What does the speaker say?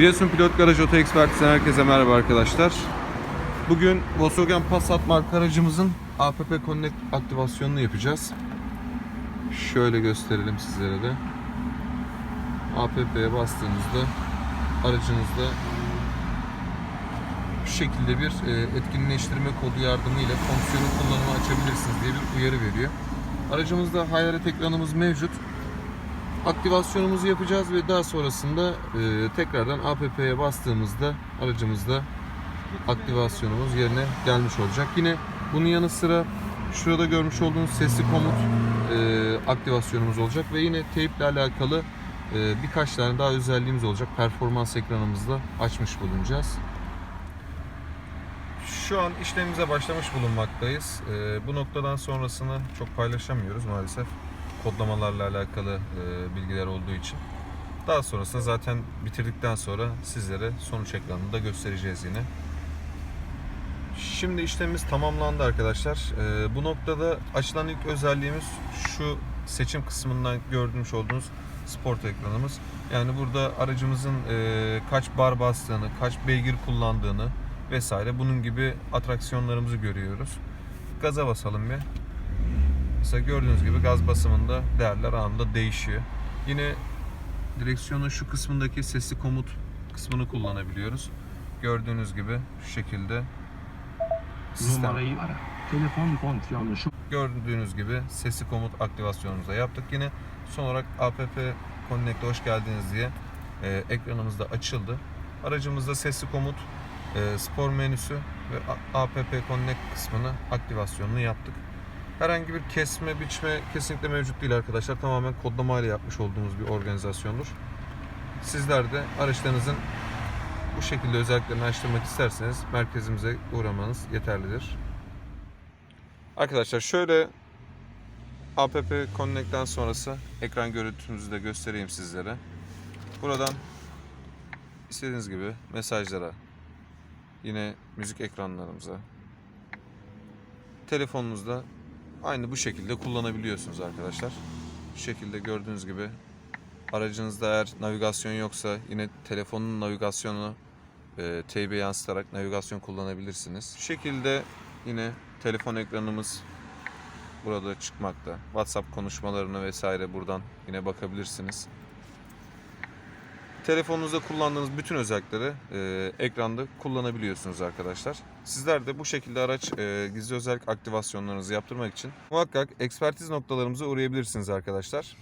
Giresun Pilot Garaj Oto Ekspertizden herkese merhaba arkadaşlar. Bugün Volkswagen Passat marka aracımızın APP Connect aktivasyonunu yapacağız. Şöyle gösterelim sizlere de. APP'ye bastığınızda aracınızda şu şekilde bir e, etkinleştirme kodu yardımıyla fonksiyonu kullanımı açabilirsiniz diye bir uyarı veriyor. Aracımızda hayalet ekranımız mevcut aktivasyonumuzu yapacağız ve daha sonrasında e, tekrardan APP'ye bastığımızda aracımızda aktivasyonumuz yerine gelmiş olacak. Yine bunun yanı sıra şurada görmüş olduğunuz sesli komut e, aktivasyonumuz olacak ve yine teyp ile alakalı e, birkaç tane daha özelliğimiz olacak. Performans ekranımızda açmış bulunacağız. Şu an işlemimize başlamış bulunmaktayız. E, bu noktadan sonrasını çok paylaşamıyoruz maalesef kodlamalarla alakalı e, bilgiler olduğu için. Daha sonrasında zaten bitirdikten sonra sizlere sonuç ekranını da göstereceğiz yine. Şimdi işlemimiz tamamlandı arkadaşlar. E, bu noktada açılan ilk özelliğimiz şu seçim kısmından gördüğünüz olduğunuz sport ekranımız. Yani burada aracımızın e, kaç bar bastığını, kaç beygir kullandığını vesaire bunun gibi atraksiyonlarımızı görüyoruz. Gaza basalım bir. Mesela gördüğünüz gibi gaz basımında değerler anında değişiyor. Yine direksiyonun şu kısmındaki sesli komut kısmını kullanabiliyoruz. Gördüğünüz gibi şu şekilde sistem. Numarayı ara. Telefon fonksiyonu şu. Gördüğünüz gibi sesli komut aktivasyonumuzu da yaptık. Yine son olarak APP Connect'e hoş geldiniz diye e, ekranımızda açıldı. Aracımızda sesli komut, e, spor menüsü ve APP Connect kısmını aktivasyonunu yaptık. Herhangi bir kesme, biçme kesinlikle mevcut değil arkadaşlar. Tamamen kodlama ile yapmış olduğumuz bir organizasyondur. Sizler de araçlarınızın bu şekilde özelliklerini açtırmak isterseniz merkezimize uğramanız yeterlidir. Arkadaşlar şöyle APP Connect'ten sonrası ekran görüntümüzü de göstereyim sizlere. Buradan istediğiniz gibi mesajlara, yine müzik ekranlarımıza, telefonunuzda aynı bu şekilde kullanabiliyorsunuz arkadaşlar. Şu şekilde gördüğünüz gibi aracınızda eğer navigasyon yoksa yine telefonun navigasyonunu e, teybe yansıtarak navigasyon kullanabilirsiniz. Şu şekilde yine telefon ekranımız burada çıkmakta. WhatsApp konuşmalarını vesaire buradan yine bakabilirsiniz. Telefonunuzda kullandığınız bütün özellikleri e, ekranda kullanabiliyorsunuz arkadaşlar. Sizler de bu şekilde araç e, gizli özellik aktivasyonlarınızı yaptırmak için muhakkak ekspertiz noktalarımıza uğrayabilirsiniz arkadaşlar.